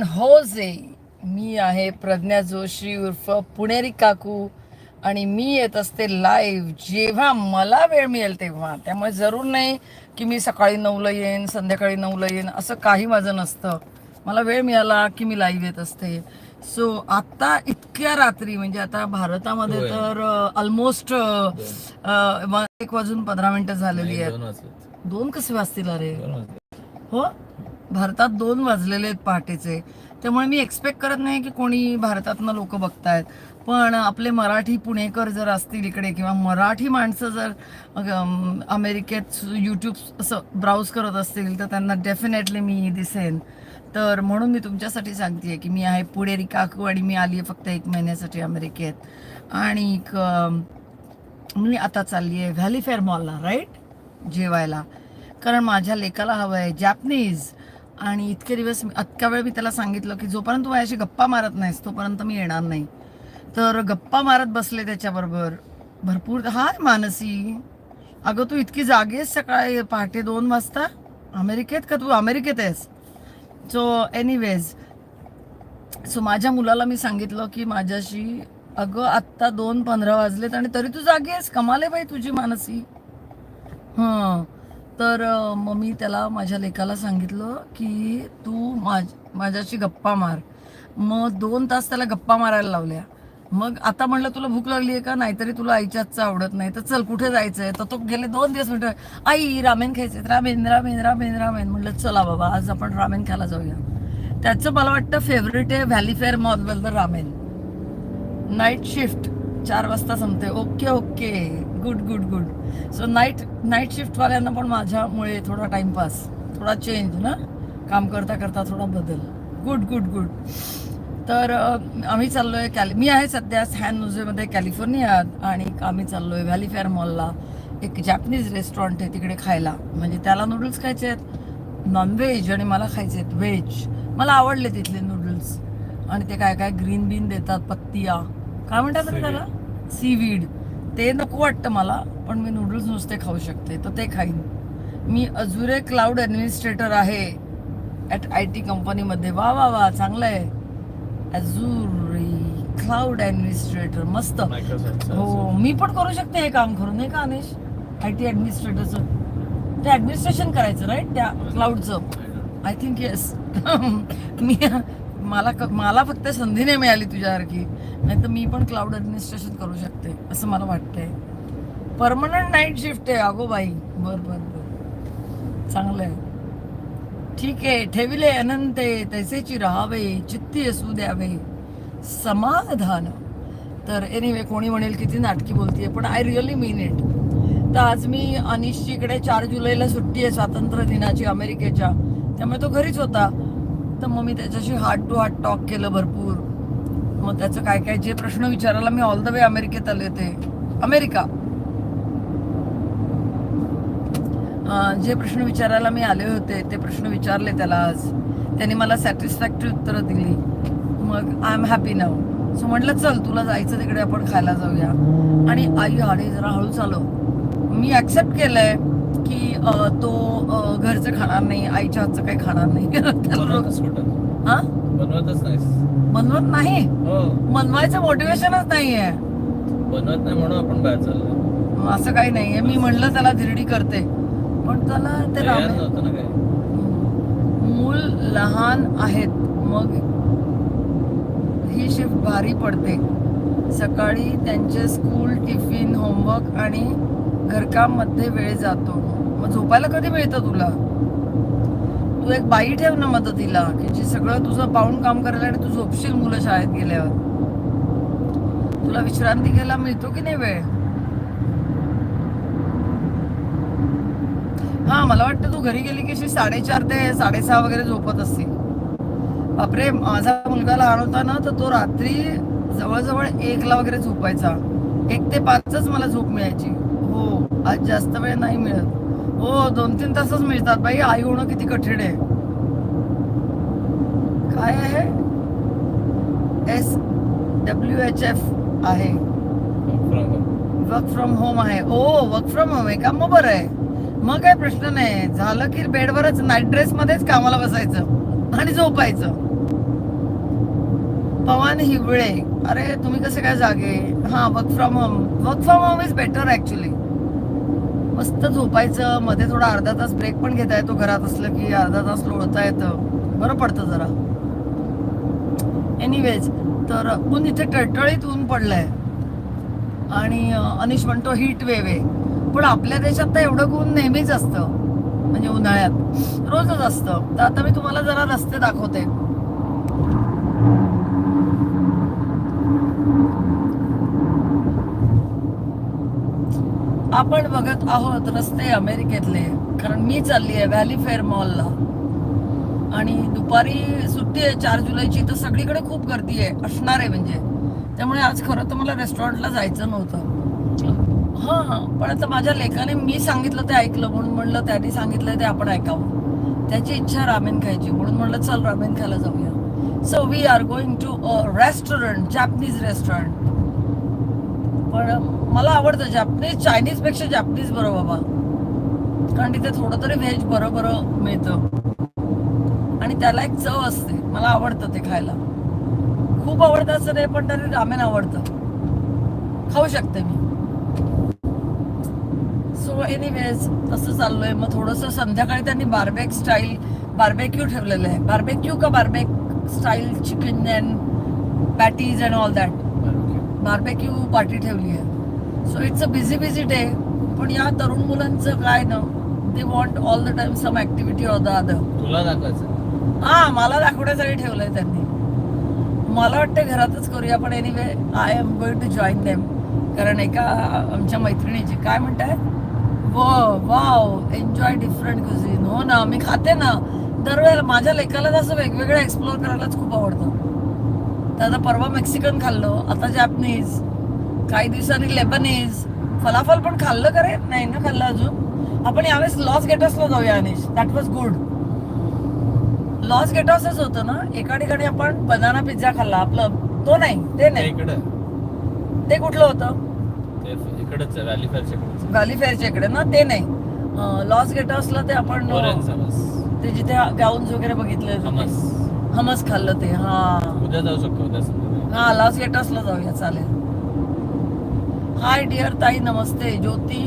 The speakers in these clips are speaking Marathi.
सॅन होजे मी आहे प्रज्ञा जोशी उर्फ पुणेरी काकू आणि मी येत असते लाईव्ह जेव्हा मला वेळ मिळेल तेव्हा. त्यामुळे जरूर नाही की मी सकाळी नऊला येईन संध्याकाळी नऊला येईन असं काही माझं नसतं. मला वेळ मिळाला की मी लाईव्ह येत असते. सो आता इतक्या रात्री म्हणजे आता भारतामध्ये. तर ऑलमोस्ट एक वाजून पंधरा मिनिटं झालेली आहेत. दोन कसे वाजतील अरे? हो? भारतात दोन वाजलेले आहेत पहाटेचे. त्यामुळे मी एक्सपेक्ट करत नाही की कोणी भारतातनं लोक बघतायत. पण आपले मराठी पुणेकर जर असतील इकडे किंवा मराठी माणसं जर अमेरिकेत यूट्यूब असं ब्राउज करत असतील तर त्यांना डेफिनेटली मी दिसेन. तर म्हणून मी तुमच्यासाठी सांगते की मी आहे पुणेरी काकू आणि मी आली आहे फक्त एक महिन्यासाठी अमेरिकेत. आणि मी आता चालली आहे व्हॅली फेअर मॉलला राईट जेवायला. कारण माझ्या लेकाला हवं आहे जॅपनीज आणि इतके दिवस मी- इतका वेळ मी त्याला सांगितलं की जोपर्यंत तू माझ्याशी गप्पा मारत नाहीस तोपर्यंत मी येणार नाही. तर गप्पा मारत बसले त्याच्याबरोबर. भरपूर हाय मानसी. अगं तू इतकी जागी आहेस सकाळी पहाटे दोन वाजता? अमेरिकेत का तू? अमेरिकेत आहेस. सो एनिवेज सो माझ्या मुलाला मी सांगितलं की माझ्याशी अगं आत्ता दोन पंधरा वाजलेत आणि तरी तू जागी आहेस बाई तुझी मानसी. हां. तर मग मी त्याला माझ्या लेकाला सांगितलं की तू माझ माझ्याशी गप्पा मार. मग दोन तास त्याला गप्पा मारायला लावल्या. मग आता म्हणलं तुला भूक लागली आहे का? नाहीतरी तुला आईच्या हातचं आवडत नाही. तर चल कुठे जायचं आहे तर तो गेले दोन दिवस म्हणतो आई रामेन खायचे रामेन रामेन रामेन रामेन. म्हणलं चला बाबा आज आपण रामेन खायला जाऊया. त्याचं मला वाटतं फेवरेट आहे valley fair the ramen. Night shift चार वाजता संपते okay okay. Good good good. So night night शिफ्टवाल्यांना पण माझ्यामुळे थोडा टाइमपास थोडा चेंज ना? काम करता करता थोडा बदल. गुड गुड गुड तर आम्ही चाललोय कॅलि मी आहे सध्या सॅनमध्ये कॅलिफोर्नियात आणि आम्ही चाललोय व्हॅली फेअर मॉलला एक जॅपनीज रेस्टॉरंट आहे तिकडे खायला. म्हणजे त्याला नूडल्स खायचे आहेत नॉनव्हेज आणि मला खायचे आहेत व्हेज मला आवडले तिथले नूडल्स आणि ते काय काय ग्रीन बीन देतात पत्तिया. काय म्हणतात त्याला? सीवीड ते नको वाटतं मला पण मी नूडल्स नुसते खाऊ शकते तर ते खाईन. मी अजुरे क्लाउड ॲडमिनिस्ट्रेटर आहे ॲट आय टी कंपनीमध्ये वा वा वा चांगलं आहे. अजुरे क्लाउड ॲडमिनिस्ट्रेटर मस्त. हो मी पण करू शकते हे काम करून नाही का अनिश? आय टी ॲडमिनिस्ट्रेटरचं ते ॲडमिनिस्ट्रेशन करायचं राईट त्या क्लाउडचं आय थिंक येस मी मला क- मला फक्त संधी नाही मिळाली तुझ्यासारखी नाही तर मी पण क्लाउड ॲडमिनिस्ट्रेशन करू शकते असं मला वाटतंय. परमनंट नाईट शिफ्ट आहे अगो बाई. बर बर बर. चांगलं आहे. ठीक आहे ठेविले अनंते तैसेची राहावे चित्ती असू द्यावे. समाधान. तर एनिवे कोणी म्हणेल किती नाटकी बोलतीये पण आय रिअली मीन इट तर आज मी अनिशची इकडे चार जुलैला सुट्टी आहे स्वातंत्र्य दिनाची अमेरिकेच्या. त्यामुळे तो घरीच होता. तर मग मी त्याच्याशी हार्ट टू हार्ट टॉक केलं भरपूर. मग त्याचं काय काय जे प्रश्न विचारायला मी ऑल द वे अमेरिकेत आले ते अमेरिका. जे प्रश्न विचारायला मी आले होते ते प्रश्न विचारले त्याला आज. त्याने मला सॅटिस्फॅक्टरी उत्तरं दिली. मग I am happy now so म्हटलं चल तुला जायचं तिकडे आपण खायला जाऊया. आणि आई अरे जरा हळू चालव मी ऍक्सेप्ट केलंय. की तो घरचं खाणार नाही आईच्या हातचं काही खाणार नाही. हा? बनवतच बनवत नाही? हो. बनवायचं मोटिवेशनच नाहीये. बनवत नाही म्हणून आपण बाहेर चाललो असं काही नाहीये. मी म्हणलं त्याला धिरडी करते. पण त्याला ते मूल लहान आहेत. मग ही शिफ्ट भारी पडते. सकाळी त्यांचे स्कूल टिफिन होमवर्क आणि घरकाममध्ये वेळ जातो. मग झोपायला कधी मिळतं तुला? तू एक बाई ठेव ना मदतीला की जी सगळं तुझं पाहून काम करायला आणि तू झोपशील मुलं शाळेत गेल्यावर. तुला विश्रांती घ्यायला मिळतो की नाही वेळ? हा मला वाटतं तू घरी गेली की अशी साडेचार ते साडेसहा वगैरे झोपत असते बापरे माझा मुलगा लहान होता ना तर तो रात्री जवळजवळ एकला वगैरे झोपायचा. एक ते पाचच मला झोप मिळायची. हो आज जास्त वेळ नाही मिळत. हो दोन तीन तासच मिळतात बाई. आई होणं किती कठीण आहे. काय आहे? एस डब्ल्यू एच एफ आहे. वर्क फ्रॉम होम आहे. ओ वर्क फ्रॉम होम आहे का? मग बरं आहे. मग काय प्रश्न नाही. झालं की बेडवरच नाईट ड्रेस मध्येच कामाला बसायचं आणि झोपायचं. पवन हिवळे. अरे तुम्ही कसे काय जागे? हा work from home work from home is better actually मस्त झोपायचं मध्ये थोडा अर्धा तास ब्रेक पण घेता येतो घरात असलं की अर्धा तास लोळता येतं. बरं पडतं जरा. एनिवेज तर ऊन इथे टळटळीत ऊन पडलंय. आणि अनिश म्हणतो हीट वेव आहे. पण आपल्या देशात तर एवढं ऊन नेहमीच असतं. म्हणजे उन्हाळ्यात. रोजच असतं. तर आता मी तुम्हाला जरा रस्ते दाखवते. आपण बघत आहोत रस्ते अमेरिकेतले. कारण मी चालली आहे व्हॅली फेअर मॉलला. आणि दुपारी सुट्टी आहे चार जुलैची तर सगळीकडे खूप गर्दी आहे. असणार आहे म्हणजे. त्यामुळे आज खरं तर मला रेस्टॉरंटला जायचं नव्हतं. हां पण आता माझ्या लेखाने मी सांगितलं ते ऐकलं म्हणून म्हणलं त्यांनी सांगितलं ते आपण ऐकावं. त्याची इच्छा रामेन खायची म्हणून म्हणलं चल रामेन खायला जाऊया. So we are going to a restaurant Japanese restaurant पण मला आवडतं जॅपनीज चायनीजपेक्षा जॅपनीज बरं बाबा. कारण तिथे थोडं तरी व्हेज बरं बरं मिळतं. आणि त्याला एक चव असते. मला आवडतं ते खायला. खूप आवडतं असं नाही पण तरी रामेन आवडतं. खाऊ शकते मी. सो एनिवेज तसं चाललोय. मग थोडंसं संध्याकाळी त्यांनी बार्बेक स्टाईल बार्बेक्यू ठेवलेलं आहे. बार्बेक्यू का barbecue style chicken and patties and all that barbecue party ठेवली आहे. So it's a busy busy day पण या तरुण मुलांचं काय ना they want all the time some activity or the other तुला दाखवायचं. हा मला दाखवण्यासाठी ठेवलंय त्यांनी. मला वाटतं घरातच करूया पण anyway I am going to join them कारण एका आमच्या मैत्रिणीची काय म्हणताय? व वाव एन्जॉय डिफरंट कुझिन हो ना मी खाते ना. दरवेळेला माझ्या लेखाला असं वेगवेगळं एक्सप्लोर करायलाच खूप आवडतं. तर आता परवा मेक्सिकन खाल्लं आता जॅपनीज काही दिवसांनी लेबनीज फलाफल पण खाल्लं का रे? नाही ना खाल्लं अजून? आपण यावेळेस लॉस गेटर्सला जाऊया Anish. That was good Los गेटॉसच होतं ना? एका ठिकाणी आपण बनाना पिझ्झा खाल्ला आपलं. तो नाही ते नाही. इकडं. ते कुठलं होतं? ते इकडंच आहे व्हॅली फेअरच्या इकडंच व्हॅली फेअरच्या इकडे ना? ते नाही. लॉस गेटॉसला ते आपण ऑरेंज समज ते जिथे गाऊन्स वगैरे बघितले होते. हमस हमस खाल्लं ते हा. उद्या जाऊ शकतो उद्या संध्याकाळी. हा लॉस लेटर्सला जाऊया चालेल. हाय डिअर ताई नमस्ते. ज्योती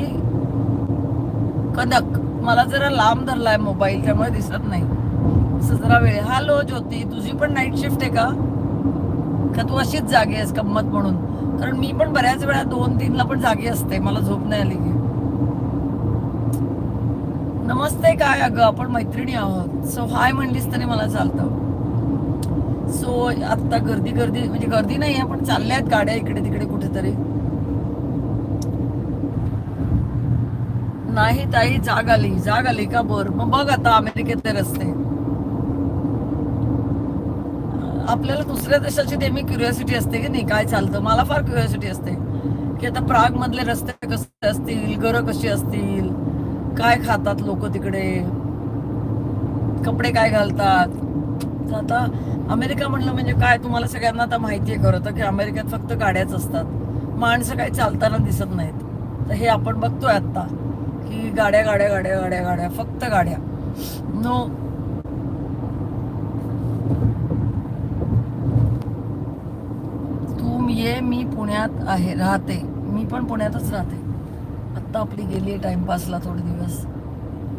कनक. मला जरा लांब धरलाय मोबाईल त्यामुळे दिसत नाही. असं जरा वेळ. हॅलो ज्योती. तुझी पण नाईट शिफ्ट आहे का? का तू अशीच जागी आहेस गंमत म्हणून? कारण मी पण बऱ्याच वेळा दोन तीनला पण जागी असते. मला झोप नाही आली की. नमस्ते काय अगं? आपण मैत्रिणी आहोत. सो हाय म्हणलीस तरी मला चालतं. सो आता गर्दी गर्दी म्हणजे गर्दी नाही आहे पण चालल्या आहेत गाड्या इकडे तिकडे कुठेतरी. नाही ताई जाग आली जाग आली का बर? मग बघ आता अमेरिकेतले रस्ते. आपल्याला दुसऱ्या देशाची नेहमी क्युरिओसिटी असते की नाही काय चालतं? मला फार क्युरिओसिटी असते. की आता प्राग मधले रस्ते कसे असतील? घरं कशी असतील? काय खातात लोक तिकडे? कपडे काय घालतात? तर आता अमेरिका म्हणलं म्हणजे काय तुम्हाला सगळ्यांना आता माहिती आहे खरं तर की अमेरिकेत फक्त गाड्याच असतात. माणसं काही चालताना दिसत नाहीत. तर हे आपण बघतोय आता की गाड्या गाड्या गाड्या गाड्या गाड्या फक्त गाड्या. नो तू ये मी पुण्यात आहे राहते. मी पण पुण्यातच राहते. आत्ता आपली गेली आहे टाइमपासला थोडे दिवस.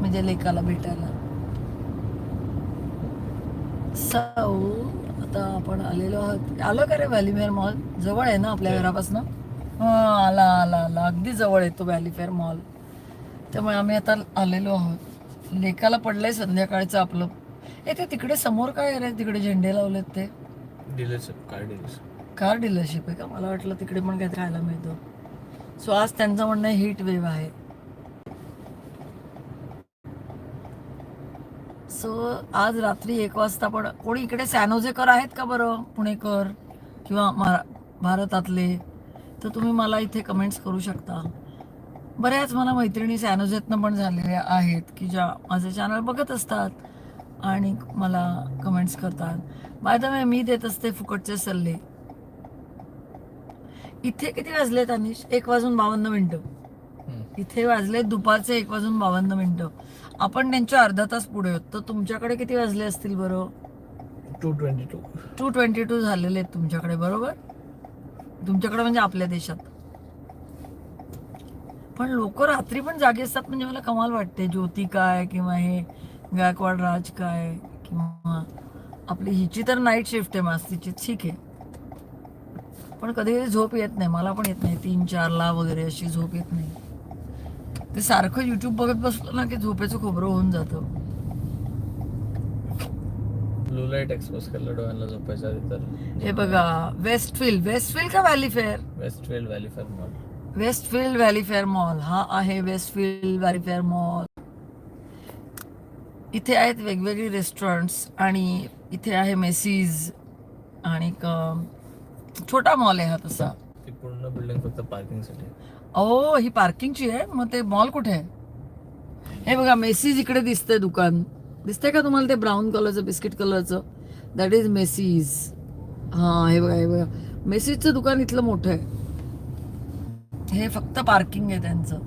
म्हणजे लेकाला भेटायला. सो आता आपण आलेलो आहोत. आलो का रे व्हॅलीफेअर मॉल जवळ आहे ना आपल्या घरापासून? हा आला आला आला. अगदी जवळ येतो व्हॅलीफेअर मॉल त्यामुळे आम्ही आता आलेलो आहोत. लेकाला पडलंय संध्याकाळचं आपलं. ए ते तिकडे समोर काय आहे रे? तिकडे झेंडे लावलेत ते. डीलरशिप काय डीलरशिप कार डीलरशिप आहे का? मला वाटलं तिकडे पण काहीतरी खायला मिळतं. सो आज त्यांचं म्हणणं हीट वेव्ह आहे. सो आज रात्री एक वाजता पण कोणी इकडे सॅनोजेकर आहेत का बरं? पुणेकर किंवा महा भारतातले? तर तुम्ही मला इथे कमेंट्स करू शकता. बऱ्याच मला मैत्रिणी सॅनोजेतनं पण झालेल्या आहेत की ज्या माझं चॅनल बघत असतात आणि मला कमेंट्स करतात. बाय द वे मी देत असते फुकटचे सल्ले. इथे किती वाजले तानिश एक वाजून बावन्न मिनटं. इथे वाजले दुपारचे एक वाजून बावन्न मिनिटं. आपण त्यांच्या अर्धा तास पुढे होत तर तुमच्याकडे किती वाजले असतील बरं? Two twenty two two twenty two झालेले आहेत तुमच्याकडे बरोबर? तुमच्याकडे म्हणजे आपल्या देशात. पण लोक रात्री पण जागे असतात म्हणजे मला कमाल वाटते ज्योती काय किंवा हे गायकवाड राज काय किंवा आपली हिची तर नाईट शिफ्ट आहे मास्तीची ठीक आहे. पण कधी कधी झोप येत नाही. मला पण येत नाही. तीन चारला वगैरे अशी झोप येत नाही. ते सारखं युट्यूब बघत बसलं ना की झोपेचं खोबरं होऊन जातं. ब्लू लाइट एक्सपोज केलं डोळ्यांना झोपायच्या आधी तर. हे बघा वेस्टफिल्ड वेस्टफिल्ड का Valley Fair Westfield Valley Fair mall Westfield Valley Fair mall हा आहे वेस्टफिल्ड व्हॅली फेअर मॉल इथे आहेत वेगवेगळी रेस्टॉरंट्स आणि इथे आहे मेसीज आणि छोटा मॉल आहे हा तसा. ती पूर्ण बिल्डिंग फक्त पार्किंगसाठी ओ ही पार्किंगची आहे मग ते मॉल कुठे आहे? हे बघा मेसीज इकडे दिसतंय दुकान. दिसतंय का तुम्हाला ते ब्राऊन कलरचं बिस्किट कलरचं दॅट इज मेसीज हां हे बघा हे बघा. मेसीजचं दुकान इथलं मोठं आहे. हे फक्त पार्किंग आहे त्यांचं.